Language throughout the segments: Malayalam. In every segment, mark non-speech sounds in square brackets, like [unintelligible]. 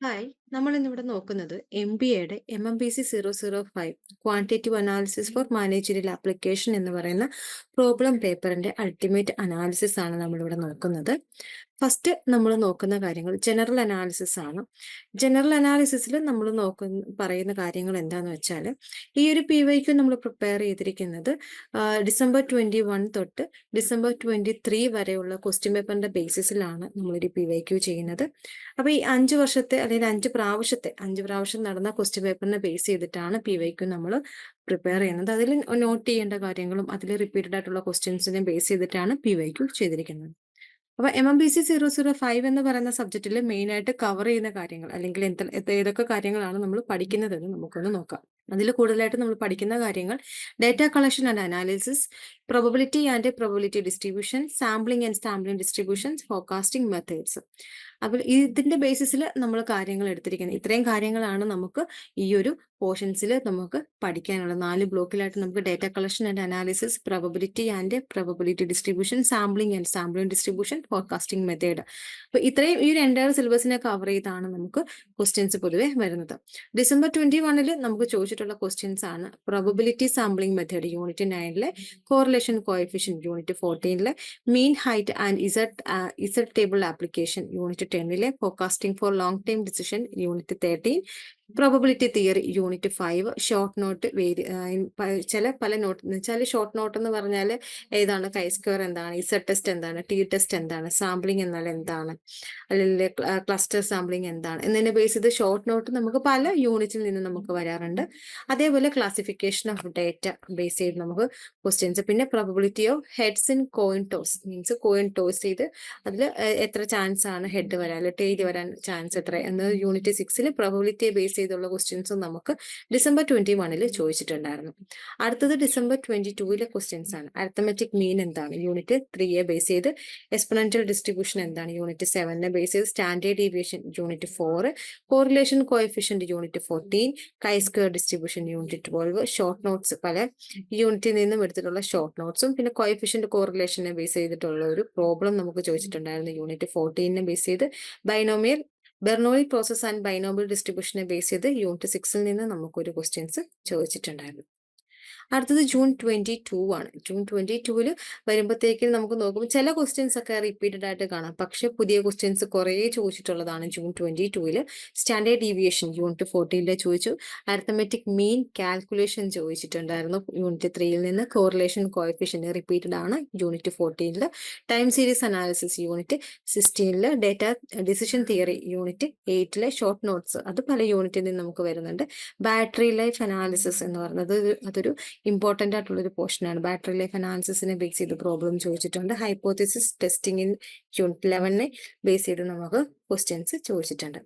hi നമ്മൾ ഇന്നിവിടെ നോക്കുന്നത് എം ബി എയുടെ M M B C zero zero five quantitative analysis for managerial application എന്ന് പറയുന്ന പ്രോബ്ലം പേപ്പറിന്റെ അൾട്ടിമേറ്റ് അനാലിസിസ് ആണ് നമ്മളിവിടെ നോക്കുന്നത്. ഫസ്റ്റ് നമ്മൾ നോക്കുന്ന കാര്യങ്ങൾ ജനറൽ അനാലിസിസ് ആണ്. ജനറൽ അനാലിസിസിൽ നമ്മൾ നോക്കുന്ന പറയുന്ന കാര്യങ്ങൾ എന്താന്ന് വെച്ചാൽ ഈ ഒരു പി വൈക്ക് നമ്മൾ പ്രിപ്പയർ ചെയ്തിരിക്കുന്നത് ഡിസംബർ ട്വന്റി വൺ തൊട്ട് ഡിസംബർ ട്വന്റി ത്രീ വരെയുള്ള ക്വസ്റ്റ്യൻ പേപ്പറിന്റെ ബേസിസിലാണ് നമ്മളൊരു പി വൈ ക്യു ചെയ്യുന്നത്. അപ്പൊ ഈ അഞ്ച് വർഷത്തെ അല്ലെങ്കിൽ അഞ്ച് പ്രാവശ്യത്തെ അഞ്ച് പ്രാവശ്യം നടന്ന ക്വസ്റ്റ്യൻ പേപ്പറിനെ ബേസ് ചെയ്തിട്ടാണ് പി വൈക്ക് നമ്മൾ പ്രിപ്പയർ ചെയ്യുന്നത്. അതിൽ നോട്ട് ചെയ്യേണ്ട കാര്യങ്ങളും അതിൽ റിപ്പീറ്റഡ് ആയിട്ടുള്ള ക്വസ്റ്റ്യൻസിനെ ബേസ് ചെയ്തിട്ടാണ് പി വൈ വൈക്ക് ചെയ്തിരിക്കുന്നത്. അപ്പൊ M M B C zero zero five എന്ന് പറയുന്ന സബ്ജക്റ്റിൽ മെയിൻ ആയിട്ട് കവർ ചെയ്യുന്ന കാര്യങ്ങൾ അല്ലെങ്കിൽ എന്ത- ഏതൊക്കെ കാര്യങ്ങളാണ് നമ്മൾ പഠിക്കുന്നതെന്ന് നമുക്കൊന്ന് നോക്കാം. അതിൽ കൂടുതലായിട്ട് നമ്മൾ പഠിക്കുന്ന കാര്യങ്ങൾ. Data collection and analysis probability and probability distribution sampling and sampling distribution forecasting methods അപ്പോൾ ഇതിന്റെ ബേസിസിൽ നമ്മൾ കാര്യങ്ങൾ എടുത്തിരിക്കുന്നത്. ഇത്രയും കാര്യങ്ങളാണ് നമുക്ക് ഈ ഒരു പോർഷൻസിൽ നമുക്ക് പഠിക്കാനുള്ളത്. നാല് ബ്ലോക്കിലായിട്ട് നമുക്ക് data collection and analysis probability and probability distribution sampling and sampling distribution forecasting method അപ്പോൾ ഇത്രയും ഈ ഒരു എന്റയർ സിലബസിനെ കവർ ചെയ്താണ് നമുക്ക് ക്വസ്റ്റ്യൻസ് പൊതുവെ വരുന്നത്. ഡിസംബർ ട്വന്റി വണ്ണിൽ നമുക്ക് ചോദിച്ചിട്ടുള്ള ക്വസ്റ്റ്യൻസ് ആണ്. probability സാമ്പിളിംഗ് മെത്തേഡ് യൂണിറ്റ് നയനിലെ correlation coefficient unit ഫോർട്ടീനിലെ mean height and Z Z table application unit ടെന്നിലെ forecasting for long time decision unit thirteen probability theory unit five short note very ചില പല നോട്ട് എന്ന് വെച്ചാൽ ഷോർട്ട് നോട്ട് എന്ന് പറഞ്ഞാൽ ഏതാണ് കൈ സ്ക്വയർ എന്താണ് ഇസഡ് ടെസ്റ്റ് എന്താണ് ടി ടെസ്റ്റ് എന്താണ് സാമ്പിളിംഗ് എന്നാൽ എന്താണ് അല്ലെങ്കിൽ ക്ലസ്റ്റർ സാമ്പിളിംഗ് എന്താണ് എന്നതിനെ ബേസ് ചെയ്ത് ഷോർട്ട് നോട്ട് നമുക്ക് പല യൂണിറ്റിൽ നിന്ന് നമുക്ക് വരാറുണ്ട്. അതേപോലെ ക്ലാസിഫിക്കേഷൻ ഓഫ് ഡേറ്റ ബേസ് ചെയ്ത് നമുക്ക് ക്വസ്റ്റ്യൻസ് പിന്നെ probability of heads in coin toss means coin toss ചെയ്ത് അതിൽ എത്ര ചാൻസ് ആണ് ഹെഡ് വരാൻ അല്ലെങ്കിൽ ടെയിൽ വരാൻ ചാൻസ് എത്ര എന്ന് യൂണിറ്റ് സിക്സിൽ പ്രോബബിലിറ്റിയെ ബേസ് ചെയ്തുള്ള ക്വസ്റ്റ്യൻസും നമുക്ക് ഡിസംബർ ട്വന്റി വണ്ണിൽ ചോദിച്ചിട്ടുണ്ടായിരുന്നു. അടുത്തത് ഡിസംബർ ട്വന്റി ടൂവിലെ ക്വസ്റ്റ്യൻസ് ആണ്. അരിത്തമെറ്റിക് മീൻ എന്താണ്? യൂണിറ്റ് ത്രീയെ ബേസ് ചെയ്ത് എക്സ്പൊണൻഷ്യൽ ഡിസ്ട്രിബ്യൂഷൻ എന്താണ്? യൂണിറ്റ് സെവനെ ബേസ് ചെയ്ത് standard deviation unit four correlation coefficient unit fourteen chi square distribution unit twelve short notes പല യൂണിറ്റിൽ നിന്നും എടുത്തിട്ടുള്ള ഷോർട്ട് നോട്ട്സും പിന്നെ കോഎഫിഷ്യന്റ് കോറിലേഷനെ ബേസ് ചെയ്തിട്ടുള്ള ഒരു പ്രോബ്ലം നമുക്ക് ചോദിച്ചിട്ടുണ്ടായിരുന്നു. യൂണിറ്റ് ഫോർട്ടീനെ ബേസ് ചെയ്ത് binomial Bernoulli process and binomial ഡിസ്ട്രിബ്യൂഷനെ base ചെയ്ത് യൂണിറ്റ് സിക്സിൽ നിന്ന് നമുക്കൊരു ക്വസ്റ്റ്യൻസ് ചോദിച്ചിട്ടുണ്ടായിരുന്നു. അടുത്തത് ജൂൺ ട്വന്റി ടു ആണ്. ജൂൺ ട്വന്റി ടുവിൽ വരുമ്പോഴത്തേക്കും നമുക്ക് നോക്കുമ്പോൾ ചില ക്വസ്റ്റ്യൻസ് ഒക്കെ റിപ്പീറ്റഡ് ആയിട്ട് കാണാം. പക്ഷെ പുതിയ ക്വസ്റ്റ്യൻസ് കുറേ ചോദിച്ചിട്ടുള്ളതാണ് ജൂൺ ട്വന്റി ടുവിൽ സ്റ്റാൻഡേർഡ് ഡീവിയേഷൻ യൂണിറ്റ് ഫോർട്ടീനിലെ ചോദിച്ചു. അരിത്തമെറ്റിക് മീൻ കാൽക്കുലേഷൻ ചോദിച്ചിട്ടുണ്ടായിരുന്നു. യൂണിറ്റ് ത്രീയിൽ നിന്ന് കോറിലേഷൻ കോയഫിഷൻ റിപ്പീറ്റഡ് ആണ് യൂണിറ്റ് ഫോർട്ടീനിൽ ടൈം സീരീസ് അനാലിസിസ് യൂണിറ്റ് സിക്സ്റ്റീനിൽ ഡേറ്റ ഡിസിഷൻ തിയറി യൂണിറ്റ് എയ്റ്റിലെ ഷോർട്ട് നോട്ട്സ് അത് പല യൂണിറ്റിൽ നിന്ന് നമുക്ക് വരുന്നുണ്ട്. ബാറ്ററി ലൈഫ് അനാലിസിസ് എന്ന് പറയുന്നത് അതൊരു ഇമ്പോർട്ടന്റ് ആയിട്ടുള്ളൊരു പോർഷനാണ് ബാറ്ററി ലൈഫ് അനാലിസിസിനെ ബേസ് ചെയ്ത് പ്രോബ്ലം ചോദിച്ചിട്ടുണ്ട്. ഹൈപ്പോത്തിസിസ് ഇൻ യൂണിറ്റ് ലെവനെ ബേസ് ചെയ്ത് നമുക്ക് ക്വസ്റ്റ്യൻസ് ചോദിച്ചിട്ടുണ്ട്.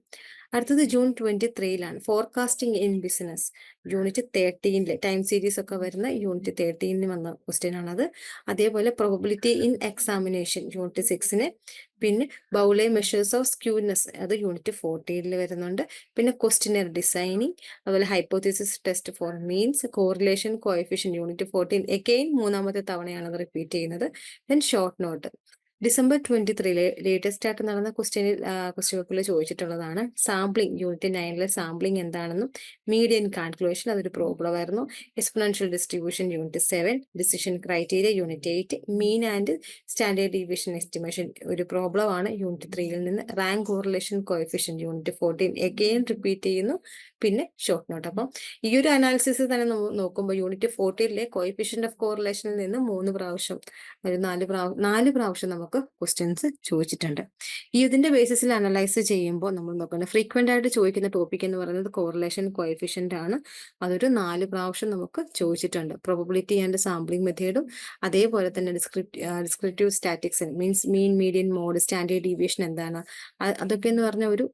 അടുത്തത് ജൂൺ ട്വന്റി ത്രീയിലാണ്. ഫോർകാസ്റ്റിംഗ് ഇൻ ബിസിനസ് യൂണിറ്റ് തേർട്ടീനിൽ ടൈം സീരീസ് ഒക്കെ വരുന്ന യൂണിറ്റ് തേർട്ടീനിൽ വന്ന ക്വസ്റ്റ്യൻ ആണത്. അതേപോലെ പ്രോബിലിറ്റി ഇൻ എക്സാമിനേഷൻ യൂണിറ്റ് സിക്സിന് പിന്നെ ബൗളെ മെഷേഴ്സ് ഓഫ് സ്ക്യൂനെസ് അത് യൂണിറ്റ് ഫോർട്ടീനിൽ വരുന്നുണ്ട്. പിന്നെ ക്വസ്റ്റിനർ ഡിസൈനിങ് അതുപോലെ hypothesis test for means correlation coefficient unit fourteen again മൂന്നാമത്തെ തവണയാണ് അത് റിപ്പീറ്റ് ചെയ്യുന്നത്. Then short note December twenty ത്രീയിലെ latest ആയിട്ട് നടന്ന ക്വസ്റ്റ്യനിൽ ക്വസ്റ്റ്യൻ പേപ്പറിൽ ചോദിച്ചിട്ടുള്ളതാണ് സാമ്പിളിംഗ് യൂണിറ്റ് നയനിലെ സാമ്പിളിംഗ് എന്താണെന്നും മീഡിയൻ കാൽക്കുലേഷൻ അതൊരു പ്രോബ്ലം ആയിരുന്നു. Exponential distribution unit seven decision criteria unit eight mean and standard division estimation ഒരു പ്രോബ്ലം ആണ്. യൂണിറ്റ് ത്രീയിൽ നിന്ന് rank correlation coefficient unit fourteen again repeat ചെയ്യുന്നു. പിന്നെ ഷോർട്ട് നോട്ട് അപ്പം ഈ ഒരു അനാലിസിസ് തന്നെ നോക്കുമ്പോൾ യൂണിറ്റ് ഫോർട്ടീനിലെ കോയിഫിഷ്യന്റ് ഓഫ് കോറിലേഷനിൽ നിന്ന് മൂന്ന് പ്രാവശ്യം ഒരു നാല് പ്രാവശ്യം നാല് പ്രാവശ്യം നമുക്ക് ക്വസ്റ്റ്യൻസ് ചോദിച്ചിട്ടുണ്ട്. ഈ ഇതിന്റെ ബേസിസിൽ അനലൈസ് ചെയ്യുമ്പോൾ നമ്മൾ നോക്കുന്നത് ഫ്രീക്വന്റ് ആയിട്ട് ചോദിക്കുന്ന ടോപ്പിക് എന്ന് പറയുന്നത് കോറിലേഷൻ കോയിഫിഷ്യന്റ് ആണ്. അതൊരു നാല് പ്രാവശ്യം നമുക്ക് ചോദിച്ചിട്ടുണ്ട്. പ്രോബിലിറ്റി ആൻഡ് സാമ്പിളിംഗ് മെത്തേഡും അതേപോലെ തന്നെ descriptive statics means mean median mode standard deviation എന്താണ്? അതൊക്കെ എന്ന് പറഞ്ഞ ഒരു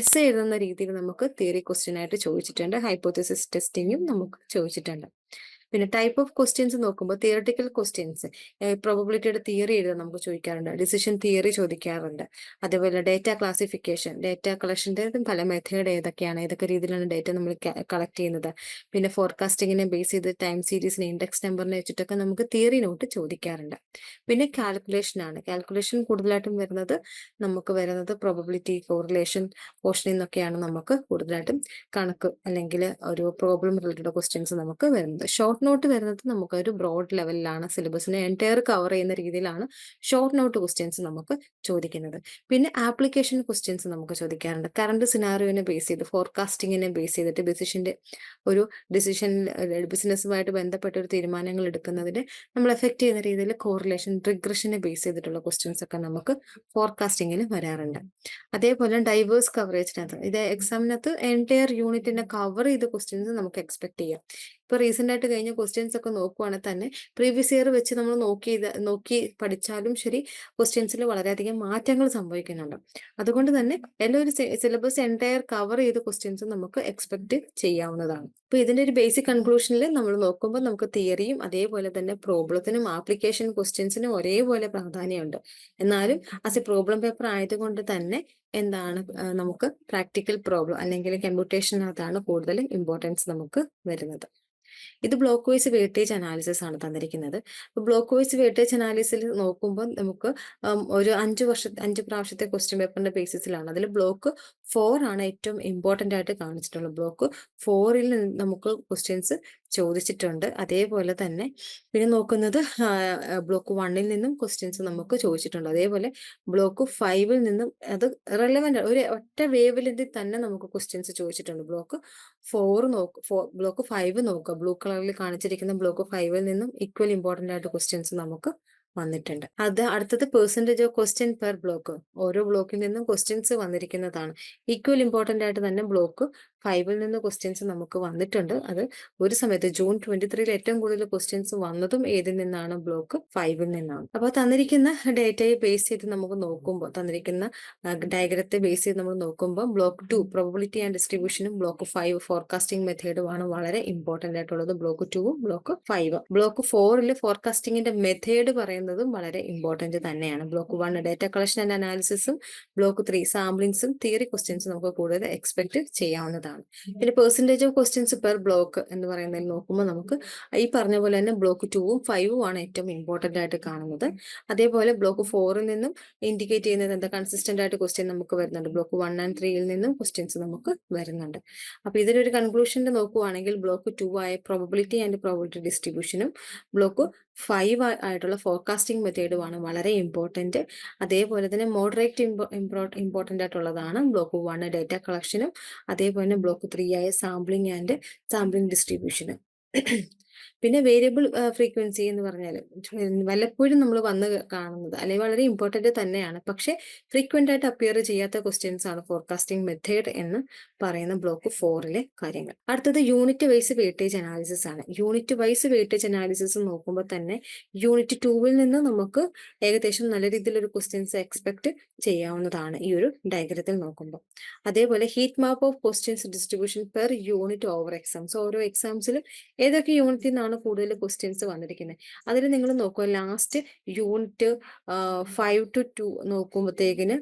എസ് എഴുതുന്ന രീതിയിൽ നമുക്ക് തിയറി ക്വസ്റ്റ്യൻ ആയിട്ട് ചോദിച്ചിട്ടുണ്ട്. ഹൈപ്പോത്തിസിസ് ടെസ്റ്റിങ്ങും നമുക്ക് ചോദിച്ചിട്ടുണ്ട്. പിന്നെ ടൈപ്പ് ഓഫ് ക്വസ്റ്റ്യൻസ് നോക്കുമ്പോൾ തിയറട്ടിക്കൽ ക്വസ്റ്റ്യൻസ് പ്രോബബിലിറ്റിയുടെ തിയറി എഴുതാൻ നമുക്ക് ചോദിക്കാറുണ്ട് ഡിസിഷൻ തിയറി ചോദിക്കാറുണ്ട്. അതേപോലെ ഡേറ്റ ക്ലാസിഫിക്കേഷൻ ഡേറ്റ കളക്ഷന്റെ പല മെത്തേഡ് ഏതൊക്കെയാണ് ഏതൊക്കെ രീതിയിലാണ് ഡേറ്റ നമ്മൾ കളക്ട് ചെയ്യുന്നത്. പിന്നെ ഫോർകാസ്റ്റിങ്ങിനെ ബേസ് ചെയ്ത് ടൈം സീരീസിനെ ഇൻഡെക്സ് നമ്പറിനെ വെച്ചിട്ടൊക്കെ നമുക്ക് തിയറി നോട്ട് ചോദിക്കാറുണ്ട്. പിന്നെ കാൽക്കുലേഷൻ ആണ്. കാൽക്കുലേഷൻ കൂടുതലായിട്ടും വരുന്നത് നമുക്ക് വരുന്നത് പ്രോബബിലിറ്റി കോറിലേഷൻ പോർഷനിൽ നിന്നൊക്കെയാണ് നമുക്ക് കൂടുതലായിട്ടും കണക്ക് അല്ലെങ്കിൽ ഒരു പ്രോബ്ലം റിലേറ്റഡ് ക്വസ്റ്റ്യൻസ് നമുക്ക് വരുന്നത്. ഷോർട്ട് നോട്ട് വരുന്നത് നമുക്കൊരു ബ്രോഡ് ലെവലിലാണ് സിലബസിനെ എന്റയർ കവർ ചെയ്യുന്ന രീതിയിലാണ് ഷോർട്ട് നോട്ട് ക്വസ്റ്റ്യൻസ് നമുക്ക് ചോദിക്കുന്നത്. പിന്നെ ആപ്ലിക്കേഷൻ ക്വസ്റ്റ്യൻസ് നമുക്ക് ചോദിക്കാറുണ്ട്. കറണ്ട് സിനാറിയോനെ ബേസ് ചെയ്ത് ഫോർകാസ്റ്റിങ്ങിനെ ബേസ് ചെയ്തിട്ട് ബിസിഷന്റെ ഒരു ഡിസിഷൻ ബിസിനസ്സുമായിട്ട് ബന്ധപ്പെട്ട ഒരു തീരുമാനങ്ങൾ എടുക്കുന്നതിനെ നമ്മൾ എഫക്ട് ചെയ്യുന്ന രീതിയിൽ കോറിലേഷൻ റിഗ്രഷനെ ബേസ് ചെയ്തിട്ടുള്ള ക്വസ്റ്റ്യൻസ് ഒക്കെ നമുക്ക് ഫോർകാസ്റ്റിങ്ങിന് വരാറുണ്ട്. അതേപോലെ ഡൈവേഴ്സ് കവറേജിനകത്ത് ഇത് എക്സാമിനകത്ത് എന്റയർ യൂണിറ്റിനെ കവർ ചെയ്ത ക്വസ്റ്റ്യൻസ് നമുക്ക് എക്സ്പെക്ട് ചെയ്യാം. ഇപ്പൊ റീസെന്റ് ആയിട്ട് കഴിഞ്ഞ ക്വസ്റ്റ്യൻസ് ഒക്കെ നോക്കുവാണെങ്കിൽ തന്നെ പ്രീവിയസ് ഇയർ വെച്ച് നമ്മൾ നോക്കി നോക്കി പഠിച്ചാലും ശരി ക്വസ്റ്റ്യൻസിൽ വളരെയധികം മാറ്റങ്ങൾ സംഭവിക്കുന്നുണ്ട്. അതുകൊണ്ട് തന്നെ എല്ലാ ഒരു സിലബസ് എന്റയർ കവർ ചെയ്ത ക്വസ്റ്റ്യൻസ് നമുക്ക് എക്സ്പെക്ട് ചെയ്യാവുന്നതാണ്. അപ്പൊ ഇതിന്റെ ഒരു ബേസിക് കൺക്ലൂഷനിൽ നമ്മൾ നോക്കുമ്പോൾ നമുക്ക് തിയറിയും അതേപോലെ തന്നെ പ്രോബ്ലത്തിനും ആപ്ലിക്കേഷൻ ക്വസ്റ്റ്യൻസിനും ഒരേപോലെ പ്രാധാന്യമുണ്ട്. എന്നാലും ആസ് എ പ്രോബ്ലം പേപ്പർ ആയതുകൊണ്ട് തന്നെ എന്താണ് നമുക്ക് പ്രാക്ടിക്കൽ പ്രോബ്ലം അല്ലെങ്കിൽ കമ്പ്യൂട്ടേഷനകത്താണ് കൂടുതൽ ഇമ്പോർട്ടൻസ് നമുക്ക് വരുന്നത്. ഇത് ബ്ലോക്ക് വൈസ് വെയിറ്റേജ് അനാലിസിസ് ആണ് തന്നിരിക്കുന്നത്. ബ്ലോക്ക് വൈസ് വെയിറ്റേജ് അനാലിസിൽ നോക്കുമ്പോൾ നമുക്ക് ഒരു അഞ്ച് വർഷ അഞ്ച് പ്രാവശ്യത്തെ ക്വസ്റ്റ്യൻ പേപ്പറിന്റെ ബേസിസിലാണ് അതിൽ ബ്ലോക്ക് ഫോർ ആണ് ഏറ്റവും ഇമ്പോർട്ടന്റ് ആയിട്ട് കാണിച്ചിട്ടുള്ള ബ്ലോക്ക് ഫോറിൽ നമുക്ക് ക്വസ്റ്റ്യൻസ് ചോദിച്ചിട്ടുണ്ട്. അതേപോലെ തന്നെ പിന്നെ നോക്കുന്നത് ബ്ലോക്ക് വണ്ണിൽ നിന്നും ക്വസ്റ്റ്യൻസ് നമുക്ക് ചോദിച്ചിട്ടുണ്ട്. അതേപോലെ ബ്ലോക്ക് ഫൈവിൽ നിന്നും അത് റെലവെന്റ് ഒരു ഒറ്റ വേവലിൽ തന്നെ നമുക്ക് ക്വസ്റ്റ്യൻസ് ചോദിച്ചിട്ടുണ്ട്. ബ്ലോക്ക് ഫോർ നോക്ക് ബ്ലോക്ക് ഫൈവ് നോക്കുക. ബ്ലൂ കളറിൽ കാണിച്ചിരിക്കുന്ന ബ്ലോക്ക് ഫൈവിൽ നിന്നും ഈക്വൽ ഇമ്പോർട്ടന്റ് ആയിട്ട് ക്വസ്റ്റ്യൻസ് നമുക്ക് വന്നിട്ടുണ്ട്. അത് അടുത്തത് percentage of question per block ഓരോ ബ്ലോക്കിൽ നിന്നും ക്വസ്റ്റ്യൻസ് വന്നിരിക്കുന്നതാണ്. ഈക്വൽ ഇമ്പോർട്ടന്റ് ആയിട്ട് തന്നെ ബ്ലോക്ക് ഫൈവിൽ നിന്ന് ക്വസ്റ്റ്യൻസ് നമുക്ക് വന്നിട്ടുണ്ട്. അത് ഒരു സമയത്ത് ജൂൺ ട്വന്റി ത്രീയിൽ ഏറ്റവും കൂടുതൽ ക്വസ്റ്റ്യൻസ് വന്നതും ഏതിൽ നിന്നാണ്? ബ്ലോക്ക് ഫൈവിൽ നിന്നാണ്. അപ്പോൾ തന്നിരിക്കുന്ന ഡേറ്റയെ ബേസ് ചെയ്ത് നമുക്ക് നോക്കുമ്പോൾ തന്നിരിക്കുന്ന ഡയഗ്രത്തെ ബേസ് ചെയ്ത് നമ്മൾ നോക്കുമ്പോൾ ബ്ലോക്ക് ടു പ്രോബിലിറ്റി ആൻഡ് ഡിസ്ട്രിബ്യൂഷനും ബ്ലോക്ക് ഫൈവ് ഫോർകാസ്റ്റിംഗ് മെത്തേഡും ആണ് വളരെ ഇമ്പോർട്ടന്റ് ആയിട്ടുള്ളത്. ബ്ലോക്ക് ടുവും ബ്ലോക്ക് ഫൈവ് ബ്ലോക്ക് ഫോറിൽ ഫോർകാസ്റ്റിംഗിന്റെ മെത്തേഡ് പറയുന്നതും വളരെ ഇമ്പോർട്ടന്റ് തന്നെയാണ്. Block one data collection and അനാലിസിസും block three സാമ്പിളിങ്സും തിയറി ക്വസ്റ്റ്യൻസും നമുക്ക് കൂടുതൽ എക്സ്പെക്ട് ചെയ്യാവുന്നതാണ്. പിന്നെ percentage of questions per block എന്ന് പറയുന്നതിൽ നോക്കുമ്പോൾ നമുക്ക് ഈ പറഞ്ഞ പോലെ തന്നെ ബ്ലോക്ക് ടൂവും ഫൈവും ആണ് ഏറ്റവും ഇമ്പോർട്ടന്റ് ആയിട്ട് കാണുന്നത്. അതേപോലെ ബ്ലോക്ക് ഫോറിൽ നിന്നും ഇൻഡിക്കേറ്റ് ചെയ്യുന്നത് എന്താ? കൺസിസ്റ്റന്റ് ആയിട്ട് ക്വസ്റ്റ്യൻ നമുക്ക് വരുന്നുണ്ട്. ബ്ലോക്ക് വൺ ആൻഡ് ത്രീയിൽ നിന്നും ക്വസ്റ്റ്യൻസ് നമുക്ക് വരുന്നുണ്ട്. അപ്പോൾ ഇതിനൊരു കൺക്ലൂഷന്റെ നോക്കുവാണെങ്കിൽ ബ്ലോക്ക് ടു ആയ പ്രോബിലിറ്റി ആൻഡ് പ്രോബിലിറ്റി ഡിസ്ട്രിബ്യൂഷനും ബ്ലോക്ക് ഫൈവ് ആയിട്ടുള്ള ഫോർകാസ്റ്റിംഗ് മെത്തേഡുമാണ് വളരെ ഇമ്പോർട്ടന്റ് അതേപോലെ തന്നെ മോഡറേറ്റ് ഇമ്പോർട്ടന്റ് ആയിട്ടുള്ളതാണ് ബ്ലോക്ക് വൺ ഡേറ്റ കളക്ഷനും അതേപോലെ തന്നെ ബ്ലോക്ക് ത്രീ ആയ സാമ്പിളിംഗ് ആൻഡ് സാമ്പിളിംഗ് ഡിസ്ട്രിബ്യൂഷനും പിന്നെ വേരിയബിൾ ഫ്രീക്വൻസി എന്ന് പറഞ്ഞാൽ [unintelligible] വല്ലപ്പോഴും നമ്മൾ വന്ന് കാണുന്നത് അല്ലെങ്കിൽ വളരെ ഇമ്പോർട്ടന്റ് തന്നെയാണ്. പക്ഷേ ഫ്രീക്വന്റ് ആയിട്ട് അപ്പിയർ ചെയ്യാത്ത ക്വസ്റ്റ്യൻസ് ആണ് ഫോർകാസ്റ്റിംഗ് മെത്തേഡ് എന്ന് പറയുന്ന ബ്ലോക്ക് ഫോറിലെ കാര്യങ്ങൾ. അടുത്തത് യൂണിറ്റ് വൈസ് വെയിറ്റേജ് അനാലിസിസ് ആണ്. യൂണിറ്റ് വൈസ് വെയിറ്റേജ് അനാലിസിസ് നോക്കുമ്പോൾ തന്നെ യൂണിറ്റ് ടൂവിൽ നിന്ന് നമുക്ക് ഏകദേശം നല്ല രീതിയിലൊരു ക്വസ്റ്റ്യൻസ് എക്സ്പെക്ട് ചെയ്യാവുന്നതാണ് ഈ ഒരു ഡയഗ്രത്തിൽ നോക്കുമ്പോൾ അതേപോലെ heat map of questions distribution per unit over exams ഓരോ എക്സാംസിലും ഏതൊക്കെ യൂണിറ്റിൽ നിന്നാണ് കൂടുതൽ ക്വസ്റ്റ്യൻസ് വന്നിരിക്കുന്നത് അതിൽ നിങ്ങൾ നോക്കുക last unit five two two നോക്കുമ്പോഴത്തേക്കിന്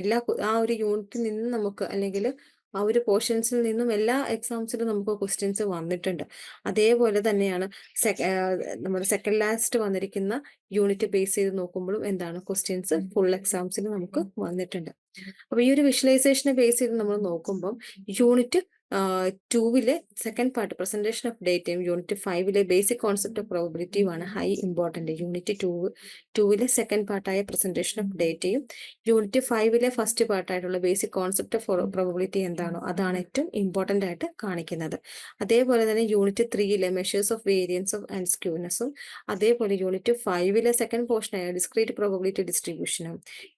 എല്ലാ ആ ഒരു യൂണിറ്റിൽ നിന്ന് നമുക്ക് അല്ലെങ്കിൽ ആ ഒരു പോർഷൻസിൽ നിന്നും എല്ലാ എക്സാംസിലും നമുക്ക് ക്വസ്റ്റ്യൻസ് വന്നിട്ടുണ്ട്. അതേപോലെ തന്നെയാണ് നമ്മുടെ സെക്കൻഡ് ലാസ്റ്റ് വന്നിരിക്കുന്ന യൂണിറ്റ് ബേസ് ചെയ്ത് നോക്കുമ്പോഴും എന്താണ് ക്വസ്റ്റ്യൻസ് ഫുൾ എക്സാംസിൽ നമുക്ക് വന്നിട്ടുണ്ട്. അപ്പൊ ഈ ഒരു വിഷ്വലൈസേഷനെ ബേസ് ചെയ്ത് നമ്മൾ നോക്കുമ്പം യൂണിറ്റ് ടൂവിലെ സെക്കൻഡ് പാർട്ട് പ്രസന്റേഷൻ ഓഫ് ഡേറ്റയും യൂണിറ്റ് ഫൈവിലെ ബേസിക് കോൺസെപ്റ്റ് ഓഫ് പ്രോബിലിറ്റിയുമാണ് ഹൈ ഇമ്പോർട്ടന്റ് യൂണിറ്റ് ടൂ ടൂവിലെ സെക്കൻഡ് പാർട്ടായ പ്രസന്റേഷൻ ഓഫ് ഡേറ്റയും യൂണിറ്റ് ഫൈവിലെ ഫസ്റ്റ് പാർട്ടായിട്ടുള്ള ബേസിക് കോൺസെപ്റ്റ് ഓഫ് പ്രോബിലിറ്റി എന്താണോ അതാണ് ഏറ്റവും ഇമ്പോർട്ടന്റ് ആയിട്ട് കാണിക്കുന്നത്. അതേപോലെ തന്നെ unit ത്രീയിലെ measures of variance of and സ്ക്യൂനെസ്സും അതേപോലെ യൂണിറ്റ് ഫൈവിലെ സെക്കൻഡ് പോർഷനായ ഡിസ്ക്രീറ്റ് പ്രോബിലിറ്റി ഡിസ്ട്രിബ്യൂഷനും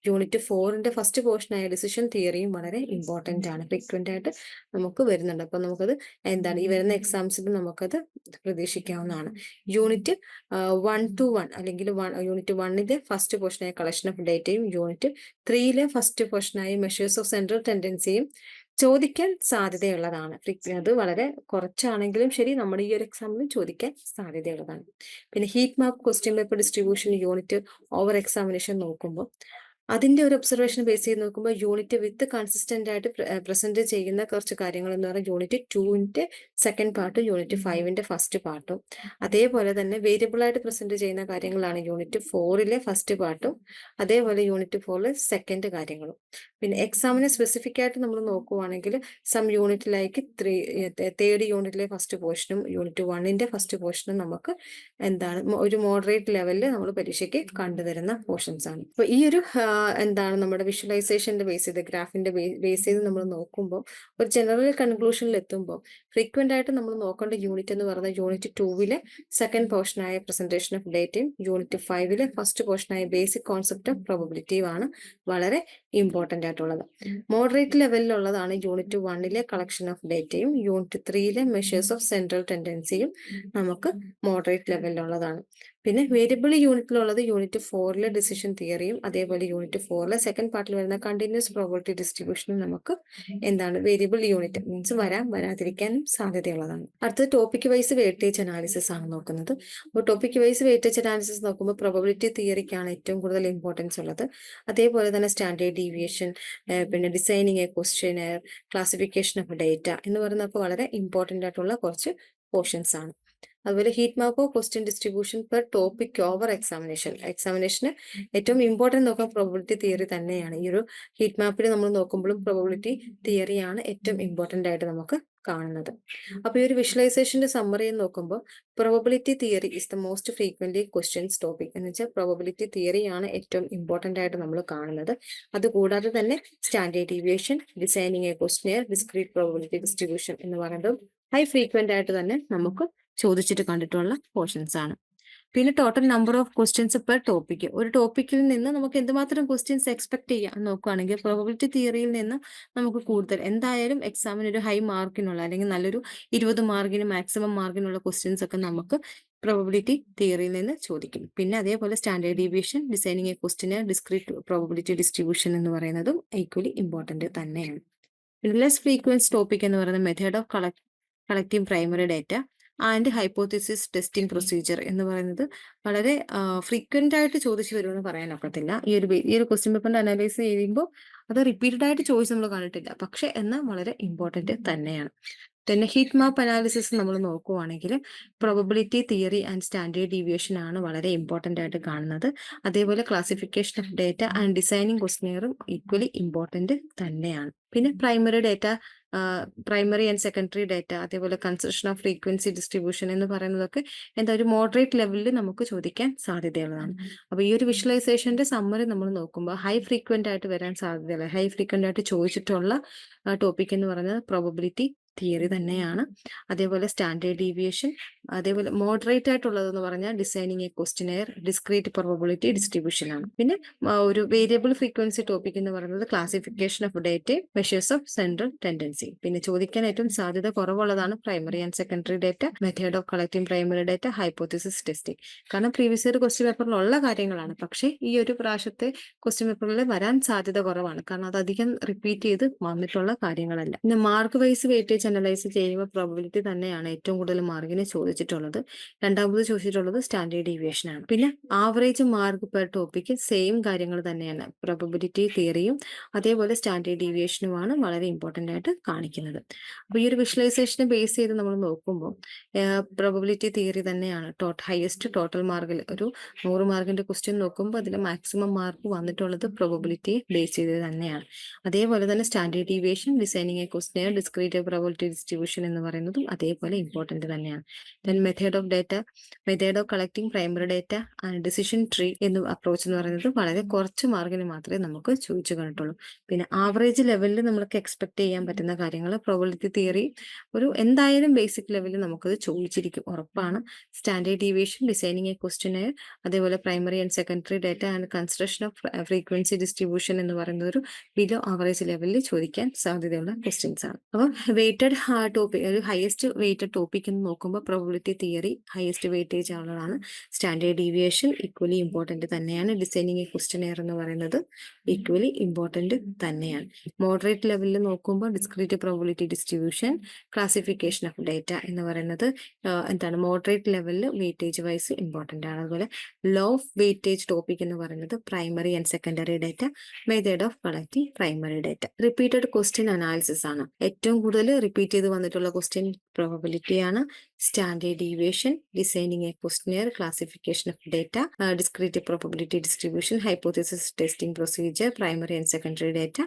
യൂണിറ്റ് ഫോറിന്റെ ഫസ്റ്റ് പോർഷനായ ഡിസിഷൻ തിയറിയും വളരെ ഇമ്പോർട്ടന്റ് ആണ്. ഫ്രീക്വന്റ് ആയിട്ട് നമുക്ക് വരുന്നുണ്ട്. അപ്പൊ നമുക്കത് എന്താണ് ഈ വരുന്ന എക്സാംസിൽ നമുക്കത് പ്രതീക്ഷിക്കാവുന്നതാണ്. യൂണിറ്റ് വൺ ടു വൺ അല്ലെങ്കിൽ യൂണിറ്റ് വണ്ണിലെ ഫസ്റ്റ് പോർഷനായ കളക്ഷൻ ഓഫ് ഡേറ്റയും യൂണിറ്റ് ത്രീയിലെ ഫസ്റ്റ് പോർഷനായ മെഷേഴ്സ് ഓഫ് സെൻട്രൽ ടെൻഡൻസിയും ചോദിക്കാൻ സാധ്യതയുള്ളതാണ്. അത് വളരെ കുറച്ചാണെങ്കിലും ശരി നമ്മുടെ ഈ ഒരു എക്സാമിൽ ചോദിക്കാൻ സാധ്യതയുള്ളതാണ്. പിന്നെ heat map question paper distribution unit over examination നോക്കുമ്പോൾ അതിന്റെ ഒരു ഒബ്സർവേഷൻ ബേസ് ചെയ്ത് നോക്കുമ്പോൾ യൂണിറ്റ് വിത്ത് കൺസിസ്റ്റന്റ് ആയിട്ട് പ്രസന്റ് ചെയ്യുന്ന കുറച്ച് കാര്യങ്ങൾ എന്ന് പറഞ്ഞാൽ യൂണിറ്റ് ടുവിന്റെ സെക്കൻഡ് പാർട്ടും യൂണിറ്റ് ഫൈവിന്റെ ഫസ്റ്റ് പാർട്ടും അതേപോലെ തന്നെ വേരിയബിൾ ആയിട്ട് പ്രസന്റ് ചെയ്യുന്ന കാര്യങ്ങളാണ് യൂണിറ്റ് ഫോറിലെ ഫസ്റ്റ് പാർട്ടും അതേപോലെ യൂണിറ്റ് ഫോറിലെ സെക്കൻഡ് കാര്യങ്ങളും. പിന്നെ എക്സാമിന് സ്പെസിഫിക് ആയിട്ട് നമ്മൾ നോക്കുവാണെങ്കിൽ സം യൂണിറ്റിലേക്ക് ത്രീ തേർഡ് യൂണിറ്റിലെ ഫസ്റ്റ് പോർഷനും യൂണിറ്റ് വണ്ണിന്റെ ഫസ്റ്റ് പോർഷനും നമുക്ക് എന്താണ് ഒരു മോഡറേറ്റ് ലെവലിൽ നമ്മൾ പരീക്ഷയ്ക്ക് കണ്ടുതരുന്ന പോർഷൻസ് ആണ്. അപ്പൊ ഈ ഒരു എന്താണ് നമ്മുടെ വിഷ്വലൈസേഷന്റെ ബേസ് ചെയ്ത് ഗ്രാഫിന്റെ ബേസ് ചെയ്ത് നമ്മൾ നോക്കുമ്പോൾ ഒരു ജനറൽ കൺക്ലൂഷനിൽ എത്തുമ്പോൾ ഫ്രീക്വന്റ് ആയിട്ട് നമ്മൾ നോക്കേണ്ട യൂണിറ്റ് എന്ന് പറയുന്നത് യൂണിറ്റ് ടൂവിലെ സെക്കൻഡ് പോർഷനായ പ്രസന്റേഷൻ ഓഫ് ഡേറ്റയും യൂണിറ്റ് ഫൈവിലെ ഫസ്റ്റ് പോർഷനായ ബേസിക് കോൺസെപ്റ്റ് ഓഫ് പ്രോബിലിറ്റീവ് ആണ് വളരെ ഇമ്പോർട്ടന്റ് ആയിട്ടുള്ളത്. മോഡറേറ്റ് ലെവലിലുള്ളതാണ് യൂണിറ്റ് വണ്ണിലെ കളക്ഷൻ ഓഫ് ഡേറ്റയും യൂണിറ്റ് ത്രീയിലെ മെഷേഴ്സ് ഓഫ് സെൻട്രൽ ടെൻഡൻസിയും നമുക്ക് മോഡറേറ്റ് ലെവലിലുള്ളതാണ് പിന്നെ വേരിയബിൾ യൂണിറ്റിലുള്ളത് യൂണിറ്റ് ഫോറിലെ ഡിസിഷൻ തിയറിയും അതേപോലെ യൂണിറ്റ് ഫോറിലെ സെക്കൻഡ് പാർട്ടിൽ വരുന്ന കണ്ടിന്യൂസ് പ്രോബിലിറ്റി ഡിസ്ട്രിബ്യൂഷനും നമുക്ക് എന്താണ് വേരിയബിൾ യൂണിറ്റ് മീൻസ് വരാൻ വരാതിരിക്കാനും സാധ്യതയുള്ളതാണ്. അടുത്തത് ടോപ്പിക് വൈസ് വെയിറ്റേജ് അനാലിസിസ് ആണ് നോക്കുന്നത്. അപ്പോൾ ടോപ്പിക് വൈസ് വെയിറ്റേജ് അനാലിസിസ് നോക്കുമ്പോൾ പ്രോബിലിറ്റി തിയറിക്കാണ് ഏറ്റവും കൂടുതൽ ഇമ്പോർട്ടൻസ് ഉള്ളത്. അതേപോലെ തന്നെ സ്റ്റാൻഡേർഡ് ഡീവിയേഷൻ പിന്നെ designing a question classification of data എന്ന് പറയുന്നതൊക്കെ വളരെ ഇമ്പോർട്ടന്റ് ആയിട്ടുള്ള കുറച്ച് പോർഷൻസ് ആണ്. അതുപോലെ heat മാപ്പോ question distribution per topic over examination എക്സാമിനേഷന് ഏറ്റവും ഇമ്പോർട്ടന്റ് നോക്കാൻ പ്രോബിലിറ്റി തിയറി തന്നെയാണ്. ഈ ഒരു ഹീറ്റ് മാപ്പിൽ നമ്മൾ നോക്കുമ്പോഴും പ്രോബിലിറ്റി തിയറിയാണ് ഏറ്റവും ഇമ്പോർട്ടന്റ് ആയിട്ട് നമുക്ക് കാണുന്നത്. അപ്പൊ ഈ ഒരു വിഷ്വലൈസേഷന്റെ സമ്മറി നോക്കുമ്പോൾ probability theory is the most frequent questions topic എന്ന് വെച്ചാൽ പ്രോബിലിറ്റി തിയറിയാണ് ഏറ്റവും ഇമ്പോർട്ടന്റ് ആയിട്ട് നമ്മൾ കാണുന്നത്. അതുകൂടാതെ തന്നെ standard deviation designing a questionnaire discrete probability distribution എന്ന് പറയുന്നത് ഹൈ ഫ്രീക്വന്റ് ആയിട്ട് തന്നെ നമുക്ക് ചോദിച്ചിട്ട് കണ്ടിട്ടുള്ള പോർഷൻസ് ആണ്. പിന്നെ total number of questions per topic ഒരു ടോപ്പിക്കിൽ നിന്ന് നമുക്ക് എന്തുമാത്രം ക്വസ്റ്റ്യൻസ് എക്സ്പെക്ട് ചെയ്യാം എന്ന് നോക്കുകയാണെങ്കിൽ പ്രോബിലിറ്റി തിയറിയിൽ നിന്ന് നമുക്ക് കൂടുതൽ. എന്തായാലും എക്സാമിന് ഒരു ഹൈ മാർക്കിനുള്ള അല്ലെങ്കിൽ നല്ലൊരു ഇരുപത് മാർക്കിന് മാക്സിമം മാർക്കിനുള്ള ക്വസ്റ്റ്യൻസ് ഒക്കെ നമുക്ക് പ്രോബിലിറ്റി തിയറിയിൽ നിന്ന് ചോദിക്കും. പിന്നെ അതേപോലെ standard deviation designing a questionnaire discrete probability distribution എന്ന് പറയുന്നതും ഈക്വലി ഇമ്പോർട്ടന്റ് തന്നെയാണ്. ലെസ് ഫ്രീക്വൻസ് ടോപ്പിക് എന്ന് പറയുന്ന method of collect collecting primary data and hypothesis testing procedure എന്ന് പറയുന്നത് വളരെ ഫ്രീക്വന്റ് ആയിട്ട് ചോദിച്ചു വരുമെന്ന് പറയാൻ ഒക്കത്തില്ല. ഈ ഒരു ഈ ഒരു ക്വസ്റ്റ്യൻ പേപ്പറിന്റെ അനലൈസ് ചെയ്യുമ്പോൾ അത് റിപ്പീറ്റഡ് ആയിട്ട് ചോദിച്ച് നമ്മൾ കണ്ടിട്ടില്ല. പക്ഷെ എന്നാൽ വളരെ ഇമ്പോർട്ടന്റ് തന്നെയാണ്. തന്നെ ഹീറ്റ് മാപ്പ് അനാലിസിസ് നമ്മൾ നോക്കുവാണെങ്കിൽ probability theory and standard deviation ആണ് വളരെ ഇമ്പോർട്ടന്റ് ആയിട്ട് കാണുന്നത്. അതേപോലെ classification of data and designing ക്വസ്റ്റിനെയറും equally important തന്നെയാണ്. പിന്നെ primary data primary and secondary data അതേപോലെ കൺസെഷൻ ഓഫ് ഫ്രീക്വൻസി ഡിസ്ട്രിബ്യൂഷൻ എന്ന് പറയുന്നതൊക്കെ എന്താ ഒരു മോഡറേറ്റ് ലെവലിൽ നമുക്ക് ചോദിക്കാൻ സാധ്യതയുള്ളതാണ്. അപ്പൊ ഈ ഒരു വിഷ്വലൈസേഷന്റെ സമ്മറി നമ്മൾ നോക്കുമ്പോൾ ഹൈ ഫ്രീക്വന്റ് ആയിട്ട് വരാൻ സാധ്യതയുള്ള ഹൈ ഫ്രീക്വന്റ് ആയിട്ട് ചോദിച്ചിട്ടുള്ള ടോപ്പിക് എന്ന് പറയുന്നത് പ്രോബബിലിറ്റി തിയറി തന്നെയാണ്. അതേപോലെ സ്റ്റാൻഡേർഡ് ഡീവിയേഷൻ അതേപോലെ മോഡറേറ്റ് ആയിട്ടുള്ളതെന്ന് പറഞ്ഞാൽ designing a questionnaire discrete probability distribution ആണ്. പിന്നെ ഒരു വേരിയബിൾ ഫ്രീക്വൻസി ടോപ്പിക് എന്ന് പറയുന്നത് classification of data measures of central tendency. പിന്നെ ചോദിക്കാൻ ഏറ്റവും സാധ്യത കുറവുള്ളതാണ് primary and secondary data method of collecting primary data hypothesis testing കാരണം പ്രീവിയസ് ഇയർ ക്വസ്റ്റ്യൻ പേപ്പറിലുള്ള കാര്യങ്ങളാണ്. പക്ഷേ ഈ ഒരു പ്രാവശ്യത്തെ ക്വസ്റ്റ്യൻ പേപ്പറിൽ വരാൻ സാധ്യത കുറവാണ്. കാരണം അത് അധികം റിപ്പീറ്റ് ചെയ്ത് വന്നിട്ടുള്ള കാര്യങ്ങളല്ല. പിന്നെ mark wise weightage average analyse ചെയ്യുമ്പോൾ പ്രോബിലിറ്റി തന്നെയാണ് ഏറ്റവും കൂടുതൽ മാർഗിനെ ചോദിച്ചിട്ടുള്ളത്. രണ്ടാമത് ചോദിച്ചിട്ടുള്ളത് സ്റ്റാൻഡേർഡ് ഡീവിയേഷൻ ആണ്. പിന്നെ average mark per topic same കാര്യങ്ങൾ തന്നെയാണ്. പ്രോബിലിറ്റി തിയറിയും അതേപോലെ സ്റ്റാൻഡേർഡ് ഡീവിയേഷനുമാണ് വളരെ ഇമ്പോർട്ടന്റ് ആയിട്ട് കാണിക്കുന്നത്. അപ്പോൾ ഈ ഒരു വിഷ്വലൈസേഷനെ ബേസ് ചെയ്ത് നമ്മൾ നോക്കുമ്പോൾ പ്രോബിലിറ്റി തിയറി തന്നെയാണ്. ടോട്ട് ഹയസ്റ്റ് ടോട്ടൽ മാർക്കിൽ ഒരു നൂറ് മാർക്കിന്റെ ക്വസ്റ്റ്യൻ നോക്കുമ്പോൾ അതിൽ മാക്സിമം മാർക്ക് വന്നിട്ടുള്ളത് പ്രോബിലിറ്റി ബേസ് ചെയ്ത് തന്നെയാണ്. അതേപോലെ തന്നെ standard deviation designing a questionnaire discrete probability distribution എന്ന് പറയുന്നതും അതേപോലെ ഇമ്പോർട്ടന്റ് തന്നെയാണ്. Then method of data method of collecting primary data and decision tree എന്ന് അപ്രോച്ച് എന്ന് പറയുന്നത് വളരെ കുറച്ച് മാർഗിന് മാത്രമേ നമുക്ക് ചോദിച്ചു കണ്ടിട്ടുള്ളൂ. പിന്നെ ആവറേജ് ലെവലിൽ നമുക്ക് എക്സ്പെക്ട് ചെയ്യാൻ പറ്റുന്ന കാര്യങ്ങൾ പ്രോബിലിറ്റി തിയറി ഒരു എന്തായാലും ബേസിക് ലെവലിൽ നമുക്കത് ചോദിച്ചിരിക്കും ഉറപ്പാണ്. Standard deviation designing a question അതേപോലെ primary and secondary data and construction of frequency distribution എന്ന് പറയുന്ന ഒരു ബിലോ ആവറേജ് ലെവലിൽ ചോദിക്കാൻ സാധ്യതയുള്ള ക്വസ്റ്റ്യൻസ് ആണ്. അപ്പം വെയിറ്റഡ് ടോപ്പിക് ഒരു ഹയസ്റ്റ് വെയിറ്റഡ് ടോപ്പിക് എന്ന് നോക്കുമ്പോൾ പ്രോബിലിറ്റി തിയറി ഹയസ്റ്റ് വെയിറ്റേജ് ആണുള്ളതാണ് സ്റ്റാൻഡേർഡ് ഡീവിയേഷൻ ഈക്വലി ഇമ്പോർട്ടന്റ് തന്നെയാണ്. ഡിസൈനിങ് എ ക്വസ്റ്റ്യൻ എയർ എന്ന് പറയുന്നത് ഈക്വലി ഇമ്പോർട്ടന്റ് തന്നെയാണ്. മോഡറേറ്റ് ലെവലിൽ നോക്കുമ്പോൾ discrete probability distribution classification of data എന്ന് പറയുന്നത് എന്താണ് മോഡറേറ്റ് ലെവലിൽ വെയിറ്റേജ് വൈസ് ഇമ്പോർട്ടന്റ് ആണ്. അതുപോലെ ലോ വെയിറ്റേജ് ടോപ്പിക് എന്ന് പറയുന്നത് primary and secondary data method of collecting primary data repeated question analysis ആണ്. ഏറ്റവും കൂടുതൽ റിപ്പീറ്റ് ചെയ്ത് വന്നിട്ടുള്ള ക്വസ്റ്റ്യൻ പ്രോബിലിറ്റി ആണ്. Standard deviation designing a question classification of data discrete probability distribution hypothesis testing procedure primary and secondary data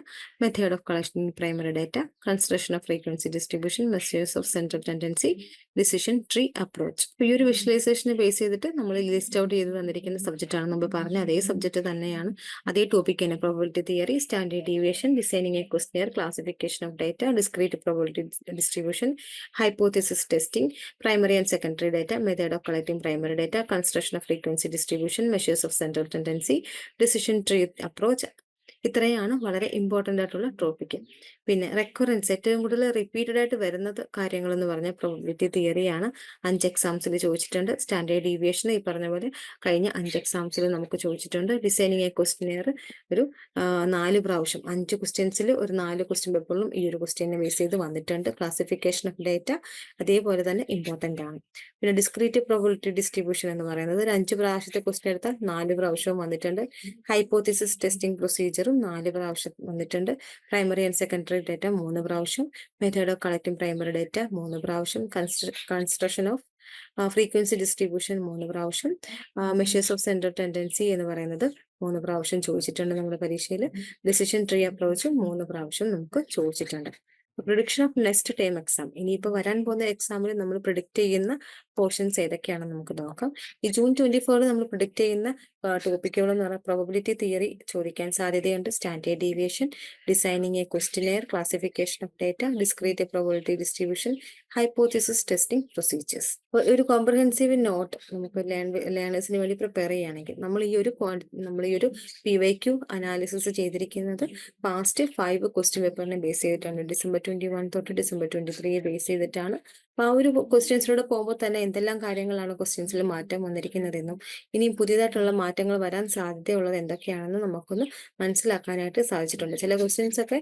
method of collecting primary data construction of frequency distribution measures of central tendency decision tree approach ഈ ഒരു വിഷ്വലൈസേഷനെ ബേസ് ചെയ്തിട്ട് നമ്മൾ ലിസ്റ്റ് ഔട്ട് ചെയ്ത് തന്നിരിക്കുന്ന സബ്ജക്റ്റ് ആണ് മുമ്പ് പറഞ്ഞ അതേ സബ്ജക്റ്റ് തന്നെയാണ് അതേ ടോപ്പിക് തന്നെ. Probability theory standard deviation designing a questionnaire classification of data discrete probability distribution hypothesis testing primary and secondary data, method of collecting primary data, construction of frequency distribution, measures of central tendency, decision tree approach. ഇത്രയാണ് വളരെ ഇമ്പോർട്ടന്റ് ആയിട്ടുള്ള ടോപ്പിക്ക് പിന്നെ റെക്കറൻസ് ഏറ്റവും കൂടുതൽ റിപ്പീറ്റഡ് ആയിട്ട് വരുന്നത് കാര്യങ്ങൾ എന്ന് പറഞ്ഞാൽ പ്രോബിലിറ്റി തിയറിയാണ് അഞ്ച് എക്സാംസിൽ ചോദിച്ചിട്ടുണ്ട്. സ്റ്റാൻഡേർഡ് ഡീവിയേഷൻ ഈ പറഞ്ഞ പോലെ കഴിഞ്ഞ അഞ്ച് എക്സാംസിൽ നമുക്ക് ചോദിച്ചിട്ടുണ്ട്. ഡിസൈനിങ് എ ക്വസ്റ്റിനെയർ ഒരു നാല് പ്രാവശ്യം. അഞ്ച് ക്വസ്റ്റ്യൻസിൽ ഒരു നാല് ക്വസ്റ്റ്യൻ പേപ്പറിലും ഈ ഒരു ക്വസ്റ്റ്യനെ ബേസ് ചെയ്ത് വന്നിട്ടുണ്ട്. ക്ലാസിഫിക്കേഷൻ ഓഫ് ഡേറ്റ അതേപോലെ തന്നെ ഇമ്പോർട്ടന്റ് ആണ്. പിന്നെ ഡിസ്ക്രീറ്റ് പ്രോബിലിറ്റി ഡിസ്ട്രിബ്യൂഷൻ എന്ന് പറയുന്നത് ഒരു അഞ്ച് പ്രാവശ്യത്തെ ക്വസ്റ്റ്യൻ എടുത്താൽ നാല് പ്രാവശ്യവും വന്നിട്ടുണ്ട്. ഹൈപ്പോത്തിസിസ് ടെസ്റ്റിംഗ് പ്രൊസീജിയറും നാല് പ്രാവശ്യം വന്നിട്ടുണ്ട്. പ്രൈമറി ആൻഡ് സെക്കൻഡറി ഡേറ്റ മൂന്ന് പ്രാവശ്യം. Method of collecting primary data മൂന്ന് പ്രാവശ്യം. കൺസ്ട്രക്ഷൻ ഓഫ് ഫ്രീക്വൻസി ഡിസ്ട്രിബ്യൂഷൻ മൂന്ന് പ്രാവശ്യം. മെഷേഴ്സ് ഓഫ് സെൻട്രൽ ടെൻഡൻസി എന്ന് പറയുന്നത് മൂന്ന് പ്രാവശ്യം ചോദിച്ചിട്ടുണ്ട് നമ്മുടെ പരീക്ഷയിൽ ഡിസിഷൻ ട്രീ അപ്രോച്ചും മൂന്ന് പ്രാവശ്യം നമുക്ക് ചോദിച്ചിട്ടുണ്ട്. Prediction of next time exam ഇനിയിപ്പോൾ വരാൻ പോകുന്ന എക്സാമിൽ നമ്മൾ പ്രിഡിക്റ്റ് ചെയ്യുന്ന പോർഷൻസ് ഏതൊക്കെയാണെന്ന് നമുക്ക് നോക്കാം. ഈ ജൂൺ ട്വന്റി ഫോറിൽ നമ്മൾ പ്രിഡിക്റ്റ് ചെയ്യുന്ന ടോപ്പിക്കുകൾ എന്ന് പറഞ്ഞാൽ പ്രോബിലിറ്റി തിയറി ചോദിക്കാൻ സാധ്യതയുണ്ട്. Standard deviation designing a questionnaire classification of data discrete probability distribution hypothesis testing procedures ഒരു കോംപ്രഹെൻസീവ് നോട്ട് നമുക്ക് ലേണേഴ്സിന് വേണ്ടി പ്രിപ്പയർ ചെയ്യുകയാണെങ്കിൽ നമ്മൾ ഈ ഒരു നമ്മൾ ഈ ഒരു പി വൈ ക്യു അനാലിസിസ് ചെയ്തിരിക്കുന്നത് പാസ്റ്റ് ഫൈവ് ക്വസ്റ്റ്യൻ പേപ്പറിനെ ബേസ് ചെയ്തിട്ടാണ്. ഡിസംബർ ട്വന്റി വൺ തൊട്ട് ഡിസംബർ ട്വന്റി ത്രീ ബേസ് ചെയ്തിട്ടാണ്. അപ്പൊ ആ ഒരു ക്വസ്റ്റ്യൻസിലൂടെ പോകുമ്പോൾ തന്നെ എന്തെല്ലാം കാര്യങ്ങളാണ് ക്വസ്റ്റ്യൻസിൽ മാറ്റം വന്നിരിക്കുന്നതെന്നും ഇനിയും പുതിയതായിട്ടുള്ള മാറ്റങ്ങൾ വരാൻ സാധ്യതയുള്ളത് എന്തൊക്കെയാണെന്ന് നമുക്കൊന്ന് മനസ്സിലാക്കാനായിട്ട് സാധിച്ചിട്ടുണ്ട്. ചില ക്വസ്റ്റ്യൻസ് ഒക്കെ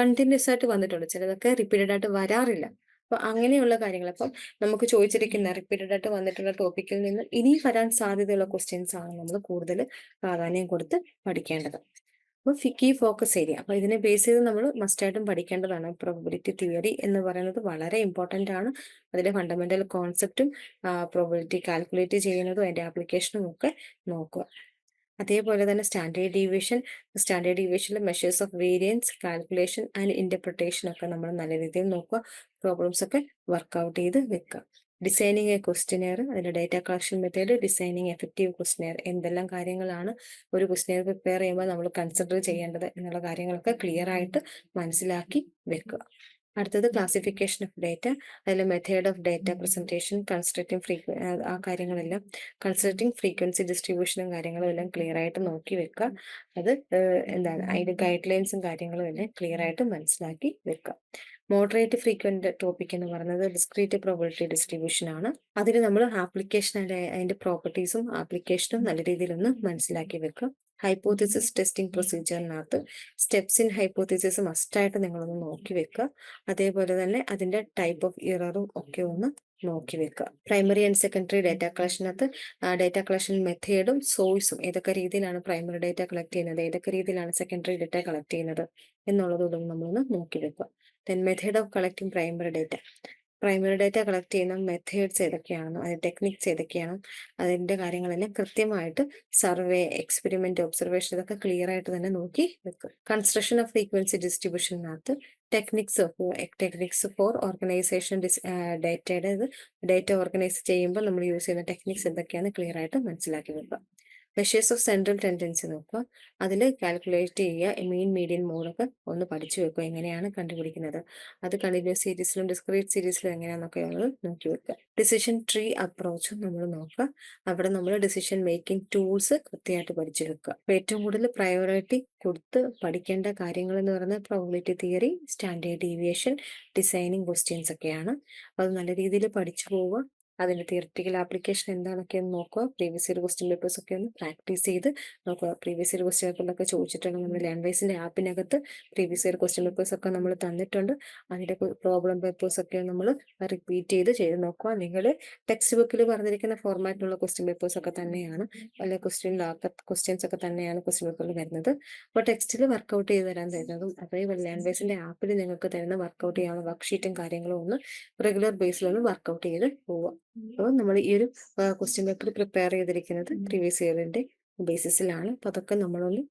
കണ്ടിന്യൂസ് ആയിട്ട് വന്നിട്ടുണ്ട്. ചിലതൊക്കെ റിപ്പീറ്റഡ് ആയിട്ട് വരാറില്ല. അപ്പൊ അങ്ങനെയുള്ള കാര്യങ്ങൾ. അപ്പം നമുക്ക് ചോദിച്ചിരിക്കുന്ന റിപ്പീറ്റഡ് ആയിട്ട് വന്നിട്ടുള്ള ടോപ്പിക്കിൽ നിന്ന് ഇനി വരാൻ സാധ്യതയുള്ള ക്വസ്റ്റ്യൻസ് ആണ് നമ്മൾ കൂടുതൽ പ്രാധാന്യം കൊടുത്ത് പഠിക്കേണ്ടത്. അപ്പോൾ ഫിക്കി ഫോക്കസ് ഏരിയ അപ്പൊ ഇതിനെ ബേസ് ചെയ്ത് നമ്മൾ മസ്റ്റായിട്ടും പഠിക്കേണ്ടതാണ്. പ്രോബിലിറ്റി തിയറി എന്ന് പറയുന്നത് വളരെ ഇമ്പോർട്ടന്റ് ആണ്. അതിലെ ഫണ്ടമെന്റൽ കോൺസെപ്റ്റും പ്രോബിലിറ്റി കാൽക്കുലേറ്റ് ചെയ്യുന്നതും അതിന്റെ ആപ്ലിക്കേഷനും ഒക്കെ നോക്കുക. അതേപോലെ തന്നെ standard deviation standard ഡീവിയേഷനിലെ measures of variance calculation and interpretation ഒക്കെ നമ്മൾ നല്ല രീതിയിൽ നോക്കുക. പ്രോബ്ലംസ് ഒക്കെ വർക്ക്ഔട്ട് ചെയ്ത് വെക്കുക. ഡിസൈനിങ് എ ക്വസ്റ്റിനെയർ അതിന്റെ data collection method designing effective questionnaire എന്തെല്ലാം കാര്യങ്ങളാണ് ഒരു ക്വസ്റ്റിനെയർ പ്രിപ്പയർ ചെയ്യുമ്പോൾ നമ്മൾ കൺസിഡർ ചെയ്യേണ്ടത് എന്നുള്ള കാര്യങ്ങളൊക്കെ ക്ലിയർ ആയിട്ട് മനസ്സിലാക്കി വെക്കുക. അടുത്തത് ക്ലാസിഫിക്കേഷൻ ഓഫ് ഡേറ്റ അതിൽ method of data presentation constructing ഫ്രീക്വ ആ കാര്യങ്ങളെല്ലാം. കൺസ്ട്രക്റ്റിംഗ് ഫ്രീക്വൻസി ഡിസ്ട്രിബ്യൂഷനും കാര്യങ്ങളും എല്ലാം ക്ലിയർ ആയിട്ട് നോക്കി വെക്കുക. അത് എന്താണ് അതിന്റെ ഗൈഡ് ലൈൻസും കാര്യങ്ങളും എല്ലാം ക്ലിയർ ആയിട്ട് മനസ്സിലാക്കി വെക്കുക. മോഡറേറ്റ് ഫ്രീക്വന്റ് ടോപ്പിക് എന്ന് പറയുന്നത് ഡിസ്ക്രീറ്റ് പ്രോബിലിറ്റി ഡിസ്ട്രിബ്യൂഷൻ ആണ്. അതിൽ നമ്മൾ ആപ്ലിക്കേഷൻ അതിന്റെ പ്രോപ്പർട്ടീസും ആപ്ലിക്കേഷനും നല്ല രീതിയിലൊന്ന് മനസ്സിലാക്കി വെക്കുക. ഹൈപ്പോത്തിസിസ് ടെസ്റ്റിംഗ് പ്രൊസീജിയറിനകത്ത് സ്റ്റെപ്സ് ഇൻ ഹൈപ്പോത്തിസിസ് മസ്റ്റായിട്ട് നിങ്ങളൊന്ന് നോക്കി വെക്കുക അതേപോലെ തന്നെ അതിന്റെ ടൈപ്പ് ഓഫ് ഇററും ഒക്കെ ഒന്ന് നോക്കി വെക്കുക പ്രൈമറി ആൻഡ് സെക്കൻഡറി ഡേറ്റ കളക്ഷനകത്ത് ഡേറ്റ കളക്ഷൻ മെത്തേഡും സോഴ്സും ഏതൊക്കെ രീതിയിലാണ് പ്രൈമറി ഡേറ്റ കളക്ട് ചെയ്യുന്നത് ഏതൊക്കെ രീതിയിലാണ് സെക്കൻഡറി ഡേറ്റ കളക്ട് ചെയ്യുന്നത് എന്നുള്ളതോടും നമ്മളൊന്ന് നോക്കി വെക്കുക then method of collecting primary data primary data collect ചെയ്യുന്ന മെത്തേഡ്സ് ഏതൊക്കെയാണെന്നും അതിന്റെ ടെക്നിക്സ് ഏതൊക്കെയാണ് അതിന്റെ കാര്യങ്ങളെല്ലാം കൃത്യമായിട്ട് സർവേ എക്സ്പെരിമെന്റ് ഒബ്സർവേഷൻ ഇതൊക്കെ ക്ലിയർ ആയിട്ട് തന്നെ നോക്കി വെക്കുക കൺസ്ട്രക്ഷൻ ഓഫ് ഫ്രീക്വൻസി ഡിസ്ട്രിബ്യൂഷനകത്ത് ടെക്നിക്സ് ടെക്നിക്സ് ഫോർ ഓർഗനൈസേഷൻ ഡിസ് ഡേറ്റയുടെ ഇത് ഡേറ്റ ഓർഗനൈസ് ചെയ്യുമ്പോൾ നമ്മൾ യൂസ് ചെയ്യുന്ന ടെക്നിക്സ് എന്തൊക്കെയാണ് ക്ലിയർ ആയിട്ട് മനസ്സിലാക്കി വെക്കുക. മെഷേഴ്സ് ഓഫ് സെൻട്രൽ ടെൻഡൻസി നോക്കുക. അതിൽ കാൽക്കുലേറ്റ് ചെയ്യുക. മീൻ മീഡിയൻ മോഡൊക്കെ ഒന്ന് പഠിച്ചു വെക്കുക. എങ്ങനെയാണ് കണ്ടുപിടിക്കുന്നത്? അത് കണ്ടിന്യൂസ് സീരീസിലും ഡിസ്ക്രീറ്റ് സീരീസിലും എങ്ങനെയാണെന്നൊക്കെ നമ്മൾ നോക്കി വെക്കുക. ഡിസിഷൻ ട്രീ അപ്രോച്ചും നമ്മൾ നോക്കുക. അവിടെ നമ്മൾ ഡിസിഷൻ മേക്കിംഗ് ടൂൾസ് കൃത്യമായിട്ട് പഠിച്ചു വെക്കുക. അപ്പോൾ ഏറ്റവും കൂടുതൽ പ്രയോറിറ്റി കൊടുത്ത് പഠിക്കേണ്ട കാര്യങ്ങൾ എന്ന് പറയുന്നത് probability theory standard deviation designing questions ഒക്കെയാണ്. അത് നല്ല രീതിയിൽ പഠിച്ചു പോവുക. അതിന്റെ തിയററ്റിക്കൽ ആപ്ലിക്കേഷൻ എന്താണൊക്കെ എന്ന് നോക്കുക. പ്രീവിയസ് ഇയർ ക്വസ്റ്റ്യൻ പേപ്പേഴ്സ് ഒക്കെ ഒന്ന് പ്രാക്ടീസ് ചെയ്ത് നോക്കുക. പ്രീവിയസ് ഇയർ ക്വസ്റ്റ്യൻ പേപ്പറിലൊക്കെ ചോദിച്ചിട്ടുണ്ട് നമ്മൾ ലാൻഡ് വൈസിന്റെ ആപ്പിനകത്ത് പ്രീവിയസ് ഇയർ ക്വസ്റ്റ്യൻ പേപ്പേഴ്സ് ഒക്കെ നമ്മൾ തന്നിട്ടുണ്ട്. അതിന്റെ പ്രോബ്ലം പേപ്പേഴ്സ് ഒക്കെ നമ്മൾ റിപ്പീറ്റ് ചെയ്ത് ചെയ്ത് നോക്കുക. നിങ്ങൾ ടെക്സ്റ്റ് ബുക്കിൽ പറഞ്ഞിരിക്കുന്ന ഫോർമാറ്റിലുള്ള ക്വസ്റ്റ്യൻ പേപ്പേഴ്സ് ഒക്കെ തന്നെയാണ്. അല്ലെ ക്വസ്റ്റ്യൻ ക്വസ്റ്റ്യൻസ് ഒക്കെ തന്നെയാണ് ക്വസ്റ്റ്യൻ പേപ്പറിൽ വരുന്നത്. അപ്പോൾ ടെക്സ്റ്റിൽ വർക്കൗട്ട് ചെയ്ത് തരാൻ തരുന്നതും അതേപോലെ ലാൻഡ് വൈസിന്റെ ആപ്പിൽ നിങ്ങൾക്ക് തരുന്ന വർക്കൗട്ട് ചെയ്യാനുള്ള വർക്ക്ഷീറ്റും കാര്യങ്ങളും ഒന്ന് റെഗുലർ ബേസിലൊന്ന് വർക്കൗട്ട് ചെയ്ത് പോവുക. അപ്പോൾ നമ്മൾ ഈ ഒരു ക്വസ്റ്റ്യൻ പേപ്പർ പ്രിപ്പയർ ചെയ്തിരിക്കുന്നത് പ്രീവിയസ് ഇയറിന്റെ ബേസിസിലാണ് അപ്പോൾ അതൊക്കെ നമ്മളൊന്ന്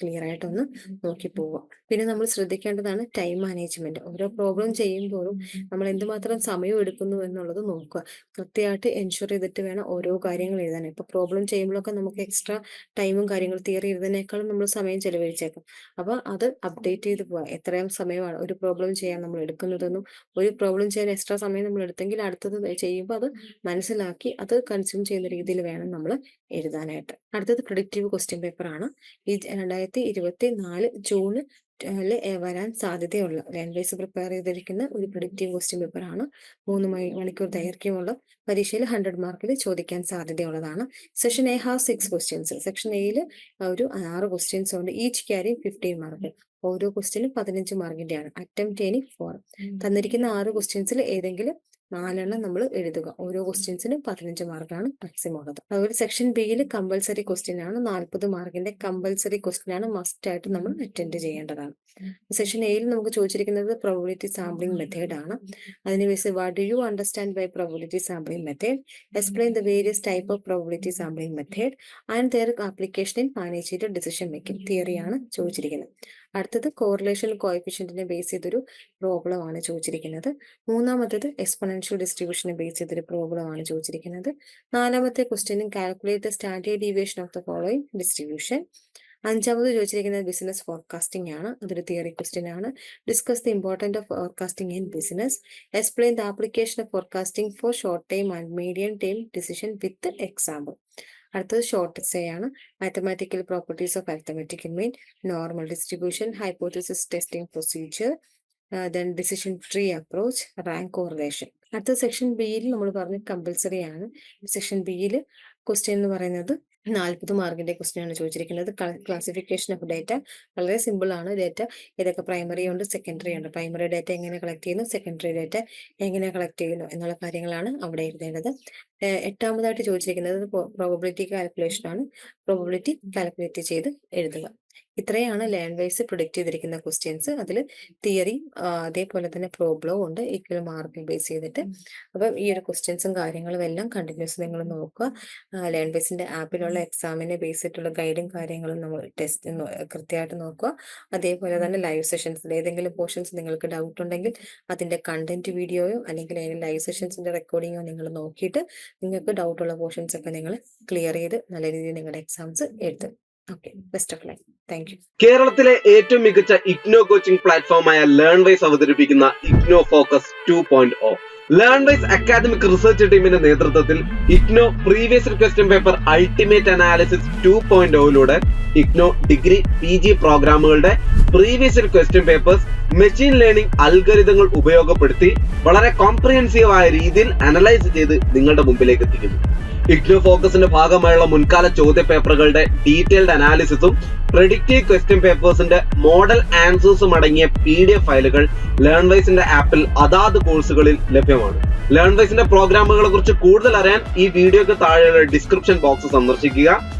ക്ലിയർ ആയിട്ടൊന്ന് നോക്കി പോവുക പിന്നെ നമ്മൾ ശ്രദ്ധിക്കേണ്ടതാണ് ടൈം മാനേജ്മെന്റ് ഓരോ പ്രോബ്ലം ചെയ്യുമ്പോഴും നമ്മൾ എന്തുമാത്രം സമയം എടുക്കുന്നു എന്നുള്ളത് നോക്കുക. കൃത്യമായിട്ട് എൻഷുർ ചെയ്തിട്ട് വേണം ഓരോ കാര്യങ്ങൾ എഴുതാൻ. ഇപ്പൊ പ്രോബ്ലം ചെയ്യുമ്പോഴൊക്കെ നമുക്ക് എക്സ്ട്രാ ടൈമും കാര്യങ്ങളും തിയറി എഴുതുന്നതിനേക്കാളും നമ്മൾ സമയം ചെലവഴിച്ചേക്കും. അപ്പൊ അത് അപ്ഡേറ്റ് ചെയ്ത് പോവുക എത്രയും സമയമാണ് ഒരു പ്രോബ്ലം ചെയ്യാൻ നമ്മൾ എടുക്കുന്നതെന്നും ഒരു പ്രോബ്ലം ചെയ്യാൻ എക്സ്ട്രാ സമയം നമ്മൾ എടുത്തെങ്കിൽ അടുത്തത് ചെയ്യുമ്പോൾ അത് മനസ്സിലാക്കി അത് കൺസ്യൂം ചെയ്യുന്ന രീതിയിൽ വേണം നമ്മൾ എഴുതാനായിട്ട്. അടുത്തത് പ്രൊഡിക്റ്റീവ് ക്വസ്റ്റ്യൻ പേപ്പർ ആണ്. ഈ രണ്ടായിരത്തി ഇരുപത്തി നാല് ജൂണ് വരാൻ സാധ്യതയുള്ള വൈസ് പ്രിപ്പയർ ചെയ്തിരിക്കുന്ന ഒരു പ്രൊഡിക്റ്റീവ് ക്വസ്റ്റ്യൻ പേപ്പർ ആണ്. മൂന്ന് മണിക്കൂർ ദൈർഘ്യമുള്ള പരീക്ഷയിൽ ഹൺഡ്രഡ് മാർക്കിൽ ചോദിക്കാൻ സാധ്യതയുള്ളതാണ്. Section A have six questions section എയിൽ ഒരു ആറ് ക്വസ്റ്റ്യൻസ് ഉണ്ട്. ഈച്ച് ക്യാരി ഫിഫ്റ്റീൻ മാർക്ക് ഓരോ ക്വസ്റ്റ്യനും പതിനഞ്ച് മാർക്കിന്റെയാണ് അറ്റംപ്റ്റ് എനി ഫോർ തന്നിരിക്കുന്ന ആറ് ക്വസ്റ്റ്യൻസിൽ ഏതെങ്കിലും നാലെണ്ണം നമ്മൾ എഴുതുക. ഓരോ ക്വസ്റ്റ്യൻസിന് പതിനഞ്ച് മാർക്കാണ് മാക്സിമം ഉള്ളത് അതുപോലെ സെക്ഷൻ ബിയിൽ കമ്പൽസറി ക്വസ്റ്റ്യൻ ആണ് നാൽപ്പത് മാർക്കിന്റെ കമ്പൽസറി ക്വസ്റ്റ്യൻ ആണ് മസ്റ്റ് ആയിട്ട് നമ്മൾ അറ്റൻഡ് ചെയ്യേണ്ടതാണ് സെക്ഷൻ എയിൽ നമുക്ക് ചോദിച്ചിരിക്കുന്നത് പ്രോബിലിറ്റി സാമ്പിളിംഗ് മെത്തേഡ് ആണ് അതിന് base what do you understand by probability sampling method explain the various type of probability sampling method and their application in managerial decision making തിയറിയാണ് ചോദിച്ചിരിക്കുന്നത്. അടുത്തത് കോറിലേഷൻ കോയിഫിഷ്യന്റിനെ ബേസ് ചെയ്തൊരു പ്രോബ്ലം ആണ് ചോദിച്ചിരിക്കുന്നത്. മൂന്നാമത്തേത് എക്സ്പൊണൻഷ്യൽ ഡിസ്ട്രിബ്യൂഷനെ ബേസ് ചെയ്തൊരു പ്രോബ്ലം ആണ് ചോദിച്ചിരിക്കുന്നത്. നാലാമത്തെ ക്വസ്റ്റ്യനും calculate the standard deviation of the following distribution അഞ്ചാമത് ചോദിച്ചിരിക്കുന്നത് ബിസിനസ് ഫോർകാസ്റ്റിംഗ് ആണ്. അതൊരു തിയറി ക്വസ്റ്റ്യൻ ആണ്. Discuss the important of forecasting in business explain the application of forecasting for short time and medium time decision with example അടുത്തത് ഷോർട്ട് എസ്സേ ആണ്. Mathematical properties of arithmetical mean normal distribution hypothesis testing procedure then decision tree approach rank correlation അടുത്ത സെക്ഷൻ ബിയിൽ നമ്മൾ പറഞ്ഞ കമ്പൽസറി ആണ്. സെക്ഷൻ ബിയിൽ ക്വസ്റ്റ്യൻ എന്ന് പറയുന്നത് നാൽപ്പത് മാർക്കിന്റെ ക്വസ്റ്റ്യൻ ആണ് ചോദിച്ചിരിക്കുന്നത്. ക്ലാസിഫിക്കേഷൻ ഓഫ് ഡേറ്റ വളരെ സിമ്പിൾ ആണ്. ഡേറ്റ ഇതൊക്കെ പ്രൈമറി ഉണ്ട് സെക്കൻഡറി ഉണ്ട്. പ്രൈമറി ഡേറ്റ എങ്ങനെ കളക്ട് ചെയ്യുന്നു സെക്കൻഡറി ഡേറ്റ എങ്ങനെ കളക്ട് ചെയ്യുന്നു എന്നുള്ള കാര്യങ്ങളാണ് അവിടെ എഴുതേണ്ടത്. എട്ടാമതായിട്ട് ചോദിച്ചിരിക്കുന്നത് പ്രോബബിലിറ്റി കാൽക്കുലേഷൻ ആണ്. പ്രോബബിലിറ്റി കാൽക്കുലേറ്റ് ചെയ്ത് എഴുതുക. ഇത്രയാണ് ലാൻഡ് വൈസ് പ്രൊഡിക്റ്റ് ചെയ്തിരിക്കുന്ന ക്വസ്റ്റ്യൻസ് അതിൽ തിയറി അതേപോലെ തന്നെ പ്രോബ്ലവും ഉണ്ട്. ഈക്വൽ മാർക്ക് ബേസ് ചെയ്തിട്ട്. അപ്പം ഈ ഒരു ക്വസ്റ്റ്യൻസും കാര്യങ്ങളും എല്ലാം കണ്ടിന്യൂസ് നിങ്ങൾ നോക്കുക. ലാൻഡ് വൈസിന്റെ ആപ്പിലുള്ള എക്സാമിനെ ബേസ് ചെയ്തിട്ടുള്ള ഗൈഡും കാര്യങ്ങളും നമ്മൾ ടെസ്റ്റ് കൃത്യമായിട്ട് നോക്കുക. അതേപോലെ തന്നെ ലൈവ് സെഷൻസിൽ ഏതെങ്കിലും പോർഷൻസ് നിങ്ങൾക്ക് ഡൗട്ട് ഉണ്ടെങ്കിൽ അതിന്റെ കണ്ടന്റ് വീഡിയോയോ അല്ലെങ്കിൽ അതിന്റെ ലൈവ് സെഷൻസിന്റെ റെക്കോർഡിങ്ങോ നിങ്ങൾ നോക്കിയിട്ട് നിങ്ങൾക്ക് ഡൗട്ടുള്ള പോർഷൻസ് ഒക്കെ നിങ്ങൾ ക്ലിയർ ചെയ്ത് നല്ല രീതിയിൽ നിങ്ങളുടെ എക്സാംസ് എഴുതും ബെസ്റ്റ് ഓഫ് ലൈക്ക് കേരളത്തിലെ ഏറ്റവും മികച്ച ഇഗ്നോ കോച്ചിംഗ് പ്ലാറ്റ്ഫോമായ ലേൺ വൈസ് അവതരിപ്പിക്കുന്ന IGNOU focus two point O. Learnwise academic research ടീമിന്റെ നേതൃത്വത്തിൽ IGNOU previous question paper ultimate analysis two point ഓയിലൂടെ IGNOU degree P G പ്രോഗ്രാമുകളുടെ previous question papers machine learning അൽഗരിതങ്ങൾ ഉപയോഗപ്പെടുത്തി വളരെ കോംപ്രിഹെൻസീവ് ആയ രീതിയിൽ അനലൈസ് ചെയ്ത് നിങ്ങളുടെ മുമ്പിലേക്ക് എത്തിക്കുന്നു. ഇഗ്നോ ഫോക്കസിന്റെ ഭാഗമായുള്ള മുൻകാല ചോദ്യ പേപ്പറുകളുടെ ഡീറ്റെയിൽഡ് അനാലിസിസും പ്രെഡിക്റ്റീവ് ക്വസ്റ്റ്യൻ പേപ്പേഴ്സിന്റെ മോഡൽ ആൻസേഴ്സും അടങ്ങിയ പി ഡി എഫ് ഫയലുകൾ ലേൺവൈസിന്റെ ആപ്പിൽ അതാത് കോഴ്സുകളിൽ ലഭ്യമാണ്. ലേൺവൈസിന്റെ പ്രോഗ്രാമുകളെ കുറിച്ച് കൂടുതൽ അറിയാൻ ഈ വീഡിയോക്ക് താഴെയുള്ള ഡിസ്ക്രിപ്ഷൻ ബോക്സ് സന്ദർശിക്കുക.